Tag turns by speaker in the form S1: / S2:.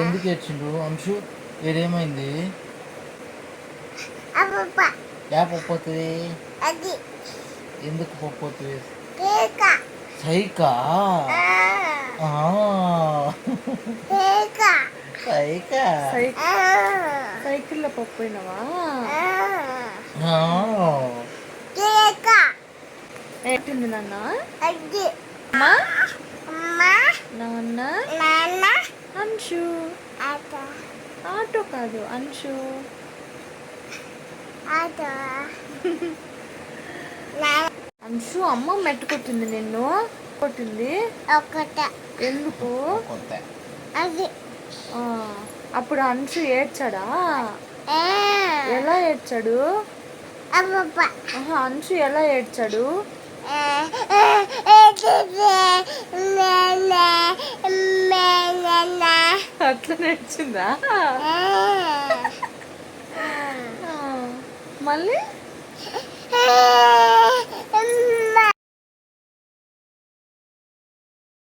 S1: ఎందుకు ఏడ్చిండు అంశు ఏదేమైంది యా పప్పోతుంది
S2: అది.
S1: ఎందుకు పప్పోతుంది
S2: కేక.
S1: సైకా?
S2: ఆ.
S1: ఆ,
S2: కేక.
S1: సైకా?
S3: సైకిల్లో
S2: ఆ, కేక.
S3: ఏంటింది నాన్న? అమ్మా. అంశు
S2: అత
S3: ఆటో కాదు అంశు
S2: నాన్న
S3: అంశు అమ్మ మెట్టు కొట్టింది నిన్ను. కొట్టింది.
S2: ఒకట
S3: ఎందుకు?
S1: కొత్త
S2: అది.
S3: ఆ, అప్పుడు అంశు ఏడ్చాడా? ఎలా ఏడ్చాడు? అంశు ఎలా ఏడ్చాడు? అట్లా నేర్చిందా ఆ, మళ్ళీ?